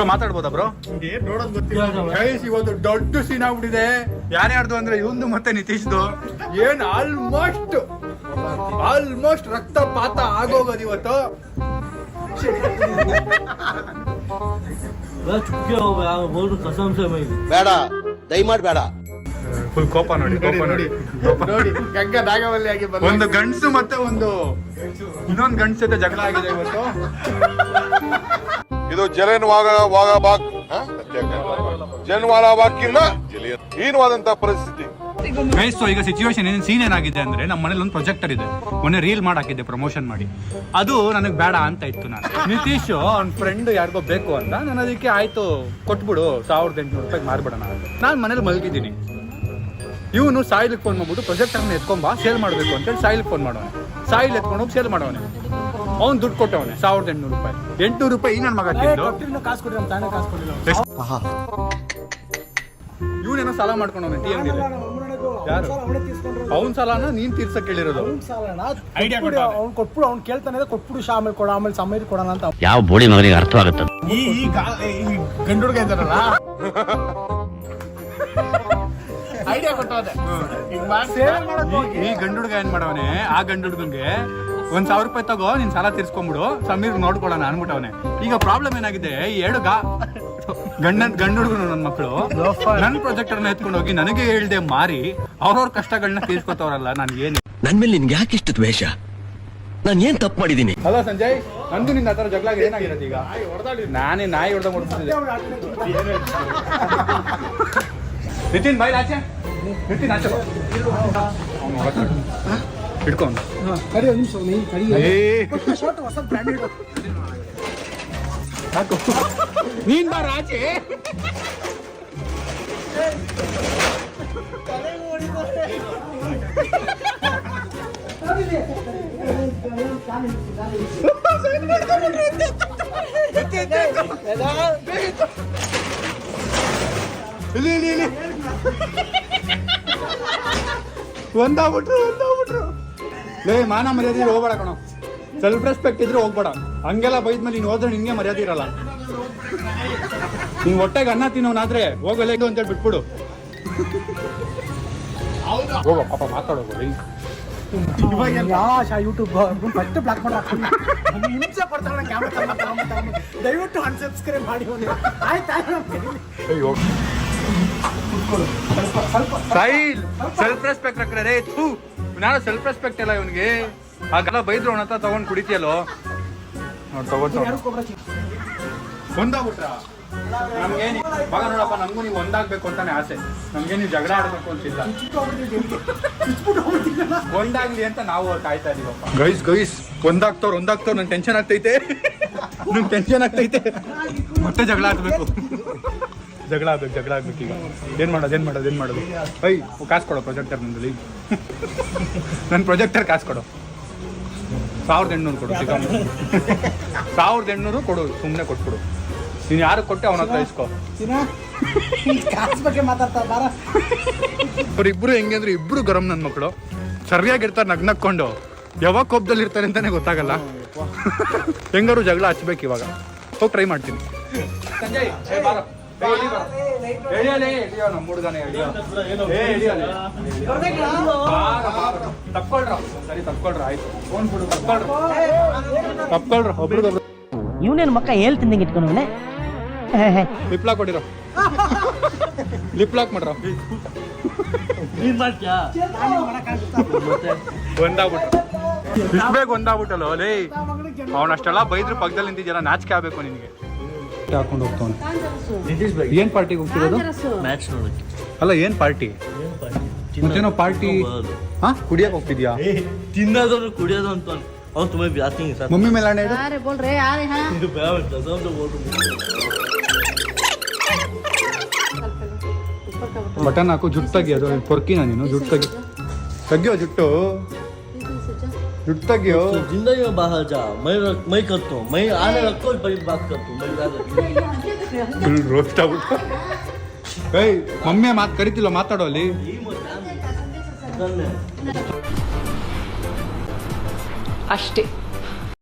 Bro ಮಾತಾಡ್ಬೋದಾ bro ಏನ್ ನೋಡೋದ್ ಗೊತ್ತಿಲ್ಲ. ಗೈಸ್ ಇವತ್ತು ದೊಡ್ಡ ಸೀನ್ ಆಗ್ಬಿಟ್ಟಿದೆ. ಯಾರ್ಯಾರ್ದು ಅಂದ್ರೆ ಇವಂದು ಮತ್ತೆ ನಿತೀಶ್ದು. ಏನ್ ಆಲ್ಮೋಸ್ಟ್ ಆಲ್ಮೋಸ್ಟ್ ರಕ್ತಪಾತ ಆಗೋಗೋದು ಇವತ್ತು. ಬೇಡ ದಯಮಾಡಿ ಬೇಡ. ಫುಲ್ ಕೋಪ ನೋಡಿ ಕೋಪ ನೋಡಿ ನೋಡಿ ಗಂಗ ನಾಗವಲ್ಲಿ ಆಗಿ ಒಂದು ಗಂಡ್ಸು ಮತ್ತೆ ಒಂದು ಇನ್ನೊಂದು ಗಂಡ್ಸ ಜೊತೆ ಜಗಳ ಆಗಿದೆ ಇವತ್ತು. ಇದು ಜಲನ್ವಾಗ ವಾಗ ಬಾಗ್ ಜನ್ವಾಲ ಬಾಗ್ಗಿಲ್ಲ ಹೀನವಾದಂತ ಪರಿಸ್ಥಿತಿ. ಸೊ ಈಗ ಸಿಚುವೇಶನ್ ಏನೇನು ಸೀನ್ ಏನಾಗಿದೆ ಅಂದ್ರೆ ನಮ್ಮ ಮನೇಲಿ ಒಂದು ಪ್ರೊಜೆಕ್ಟರ್ ಇದೆ. ಮೊನ್ನೆ ರೀಲ್ ಮಾಡಾಕಿದ್ದೆ ಪ್ರಮೋಷನ್ ಮಾಡಿ. ಅದು ನನಗೆ ಬೇಡ ಅಂತ ಇತ್ತು ನಾನು. ನಿತೀಶ್, ಅವ್ನ ಫ್ರೆಂಡ್ ಯಾರಿಗೋ ಬೇಕು ಅಂತ ನಾನು ಅದಕ್ಕೆ ಆಯ್ತು, ಕೊಟ್ಬಿಡು, ಸಾವಿರದ ಎಂಟುನೂರು ರೂಪಾಯಿ ಮಾರ್ಬಿಡೋಣ ನಾನು ಮನೇಲಿ ಮಲಗಿದ್ದೀನಿ. ಇವನು ಸಾಯಿಲ್ ಫೋನ್ ಮಾಡ್ಬಿಟ್ಟು ಪ್ರೊಜೆಕ್ಟರ್ನ ಎತ್ಕೊಂಬ ಸೇಲ್ ಮಾಡಬೇಕು ಅಂತೇಳಿ ಸಾಯಿಲ್ ಫೋನ್ ಮಾಡೋನೆ ಸಾಯಿಲ್ ಎತ್ಕೊಂಡು ಹೋಗಿ ಸೇಲ್ ಮಾಡೋನೆ ಅವ್ನು ದುಡ್ಡು ಕೊಟ್ಟವನೆ ಸಾವಿರದ ಎಂಟುನೂರು ರೂಪಾಯಿ. ಎಂಟುನೂರು ರೂಪಾಯಿ ನನ್ನ ಮಗ ತಿಂದು ಕಾಸು ಕೊಡಿ ತಾನೇ ಕಾಸು ಕೊಡಿಲ್ಲ ಇವನೇನೋ ಸಾಲ ಮಾಡ್ಕೊಂಡವನೆ ಟಿ ಎಂ ಯಾರು? ಅವ್ನ ಸಾಲನ ನೀನ್ ತೀರ್ಸಕ್ ಹೇಳಿರೋದು. ಕೊಟ್ಟ ಅವ್ನು. ಕೊಟ್ಬಿಡು ಅವ್ನು ಕೇಳ್ತಾನೆ ಕೊಟ್ಬಿಡು ಶಾ ಆಮೇಲೆ ಕೊಡ ಆಮೇಲೆ ಸಮಯ ಕೊಡೋಣ ಅಂತ. ಯಾವ ಬೋಡಿ ಮಗನಿಗೆ ಅರ್ಥವಾಗುತ್ತೆ ಈ ಈ ಗಾ- ಈ ಗಂಡು ಹುಡುಗ ಇದ್ದಾರಲ್ಲ? ಈ- ಈ ಗಂಡು ಹುಡುಗ ಏನ್ ಮಾಡವನೆ? ಆ ಗಂಡು ಹುಡುಗನ್ಗೆ ಒಂದ್ ಸಾವಿರ ರೂಪಾಯಿ ತಗೋ ನಿನ್ ಸಾಲ ತೀರ್ಸ್ಕೊಂಬಿಡು. ಸಮೀರ್ ನೋಡ್ಕೊಳ್ಳೋಣ ಅನ್ಬಿಟ್ಟವನೆ ಈಗ ಪ್ರಾಬ್ಲಮ್ ಏನಾಗಿದೆ? ಈ ಎರಡು ಗಾ ಗಂಡನ್ ಗಂಡು ಹುಡುಗರು ನನ್ನ ಮಕ್ಕಳು ನನ್ನ ಪ್ರೊಜೆಕ್ಟರ್ನ ಎತ್ಕೊಂಡು ಹೋಗಿ ನನಗೆ ಹೇಳ್ದೆ ಮಾರಿ. ಅವ್ರವ್ರ ಕಷ್ಟಗಳನ್ನ ತೀರ್ಸ್ಕೊತವ್ರಲ್ಲ ನಾನು ಏನು ನನ್ ಮೇಲೆ ನಿನ್ಗೆ ಯಾಕೆ ಇಷ್ಟು ದ್ವೇಷ? ನಾನು ಏನ್ ತಪ್ಪು ಮಾಡಿದೀನಿ ಹಲೋ ಸಂಜಯ್ ನಂದು ನಿನ್ನ ಆತರ ಜಗಳ ಏನಾಗಿರೋದು ಈಗ? ನಾನೇ ನಾಯಿ ಹೊಡೆದ ನಿತಿನ್ ಬಾಯ್ ಆಚೆ. ನಿತಿನ್ ಆಚೆ ಬಾ. ಅವ್ನು ಹೊರತಾಡು. ಹಿಡ್ಕೊ ಅವ್ನು. ಕರಿ ಒಂದು ನಿಮಿಷ ನೀನು ಕರಿ ಏ, ಶರ್ಟ್ ಹೊಸ ಬ್ರ್ಯಾಂಡೆಡ್ ಸಾಕು. ನೀನ್ ಬಾರ ಆಚೆ ಇಲ್ಲಿ ಇಲ್ಲಿ ಇಲ್ಲಿ ಒಂದಾಗ್ಬಿಟ್ರು ಒಂದಾಗ್ಬಿಟ್ರು. ಲೇ ಮಾನ ಮರ್ಯಾದೆ ಹೋಗ್ಬೇಡ ಕಣೋ. ಸೆಲ್ಫ್ ರೆಸ್ಪೆಕ್ಟ್ ಇದ್ರೆ ಹೋಗ್ಬೇಡ. ಹಂಗೆಲ್ಲ ಬೈದ್ಮೇಲೆ ನೀನು ಹೋದ್ರೆ ನಿಂಗೆ ಮರ್ಯಾದೆ ಇರಲ್ಲ. ನೀನ್ ಹೊಟ್ಟೆಗೆ ಅನ್ನ ತಿನ್ನೋನಾದ್ರೆ ಹೋಗಲ್ಲ ಇದು ಅಂತೇಳಿ ಬಿಟ್ಬಿಡು ಹೋಗೋ ಪಾಪ ಮಾತಾಡೋದು ಶಾ ಯೂಟ್ಯೂಬ್ ಫಸ್ಟ್ ಬ್ಲಾಕ್ ಮಾಡಿ ಹಿಂಸೆ ಕ್ಯಾಮ್ರಾ ದಯವಿಟ್ಟು ಅನ್ಸಬ್ಸ್ಕ್ರೈಬ್ ಮಾಡಿ ಆಯ್ತು? ಆಯ್ತು ಸೈಲ್ ಸೆಲ್ಫ್ ರೆಸ್ಪೆಕ್ಟ್ ಹಾಕ್ರೆ ರೇ ಥೂ ನಾನು ಸೆಲ್ಫ್ ರೆಸ್ಪೆಕ್ಟ್ ಇಲ್ಲ ಇವನಿಗೆ? ಹಾಗೆಲ್ಲ ಬೈದ್ರು ಅವನ ಹತ್ರ ತಗೊಂಡ್ ಕುಡಿತಿಯಲ್ಲೋ? ನೋಡಿ, ತಗೊಂಡು ಒಂದಾಗ್ಬಿಟ್ರ? ನೋಡಪ್ಪ, ನಮಗೂ ನೀವು ಒಂದಾಗ್ಬೇಕು ಅಂತಾನೆ ಆಸೆ. ನಮ್ಗೆ ಜಗಳ ಆಡ್ಬೇಕು ಅಂತಿಲ್ಲ ಒಂದಾಗ್ಲಿ ಅಂತ ನಾವು ಕಾಯ್ತಾ ಇದೀವಪ್ಪ. ಗೈಸ್ ಗೈಸ್, ಒಂದಾಗ್ತವ್ರು ಒಂದಾಗ್ತವ್ರು, ನಂಗೆ ಟೆನ್ಷನ್ ಆಗ್ತೈತೆ. ನಂಗೆ ಟೆನ್ಷನ್ ಆಗ್ತೈತೆ. ಮತ್ತೆ ಜಗಳ ಆಗ್ಬೇಕು ಜಗಳ ಆಗ್ಬೇಕು ಜಗಳ ಆಗ್ಬೇಕು ಈಗ. ಏನು ಮಾಡೋದು ಏನು ಮಾಡೋದು ಏನು ಮಾಡೋದು? ಐ ಕಾಸು ಕೊಡೋ ಪ್ರೊಜೆಕ್ಟರ್ ನನ್ನಲ್ಲಿ. ನನ್ನ ಪ್ರೊಜೆಕ್ಟರ್ ಕಾಸು ಕೊಡು. ಸಾವಿರದ ಎಂಟುನೂರು ಕೊಡು ಸಿಗಮ್ಮ. ಸಾವಿರದ ಎಂಟುನೂರು ಕೊಡು ಸುಮ್ಮನೆ ಕೊಟ್ಬಿಡು. ನೀನು ಯಾರು ಕೊಟ್ಟೆ ಅವನ ಹತ್ರ ಇಸ್ಕೋ. ಅವ್ರಿಬ್ರು ಹೆಂಗೆ ಅಂದ್ರೆ ಇಬ್ರು ಗರಂ ನನ್ನ ಮಕ್ಕಳು ಸರಿಯಾಗಿರ್ತಾರೆ ನಗ್ ನಕ್ಕೊಂಡು ಯಾವಾಗ ಕೋಪದಲ್ಲಿ ಇರ್ತಾರೆ ಅಂತಾನೆ ಗೊತ್ತಾಗಲ್ಲ. ಹೆಂಗಾರು ಜಗಳ ಹಚ್ಬೇಕು ಇವಾಗ. ಹೋಗಿ ಟ್ರೈ ಮಾಡ್ತೀನಿ. ತಪ್ಕೊಳ್ರ ಸರಿ ತಪ್ಕೊಳ್ರ ಆಯ್ತು ಫೋನ್ ಬಿಡು ತಪ್ಕೊಳ್ರ ತಪ್ಕೊಳ್ರ ಒಬ್ರಿಗೊಬ್ರು ಇವನೇನು ಮಕ್ಕ ಹೇಳ್ತಿದ್ದಂಗೆ ಇಟ್ಕೊಂಡವನೆ ಲಿಪ್ಲಾಕ್ ಕೊಡಿರೋ ಲಿಪ್ಲಾಕ್ ಮಾಡ್ರ. ನೀನ್ ಮಾಡ್ತೀಯಾ? ಒಂದಾಗ್ಬಿಟ್ರು. ಇಷ್ಟು ಬೇಗ ಒಂದಾಗ್ಬಿಟ್ಟಲ್ಲ ಲೇ. ಅವನಷ್ಟೆಲ್ಲ ಬೈದ್ರು ಪಕ್ಕದಲ್ಲಿ ನಿಂತಿದ್ಯಲ್ಲ ನಾಚಿಕೆ ಆಗ್ಬೇಕು ನಿನಗೆ. ಬಟ್ಟೆ ಹಾಕೊಂಡು ಹೋಗ್ತಾವನು. ನಿತೀಶ್ ಏನು ಪಾರ್ಟಿಗೆ ಹೋಗ್ತಿರೋದು? ಮ್ಯಾಚ್ ನೋಡಕ್ಕೆ. ಅಲ್ಲ ಏನು ಪಾರ್ಟಿ ಮತ್ತೇನೋ ಪಾರ್ಟಿ ಹಾ? ಕುಡಿಯಕ್ಕೆ ಹೋಗ್ತಿದ್ಯಾ? ತಿನ್ನೋದು ಕುಡಿಯೋದು ಅಂತ ಅವ್ನು ತುಂಬ ಜಾಸ್ತಿ ಮಮ್ಮಿ ಮೇಲೆ ಅಣ್ಣ ಇದು ಬಟನ್ ಹಾಕು ಜುಟ್ಟು ತೆಗಿಯೋದು ಪೊರ್ಕಿನ ನೀನು ಜುಟ್ಟು ತೆಗಿ ತೆಗಿಯೋ ಜುಟ್ಟು? ದುಡ್ಡು ತೆಗಿಯೋ ಜಿಂದಗಿನ ಜಾ ಮೈ ಮೈ ಕತ್ತು. ಮೈ ಆನೆ ಹಾಕೊಂಡು ಬೈ ಬಾಕ್ ಕತ್ತು. ಮೈ ಫುಲ್ ರೋಸ್ಟ್ ಆಗ್ಬಿಟ್ಟು ಏಯ್ ಕರಿತಿಲ್ಲ ಮಾತಾಡೋ ಅಲ್ಲಿ. ಅಷ್ಟೇ.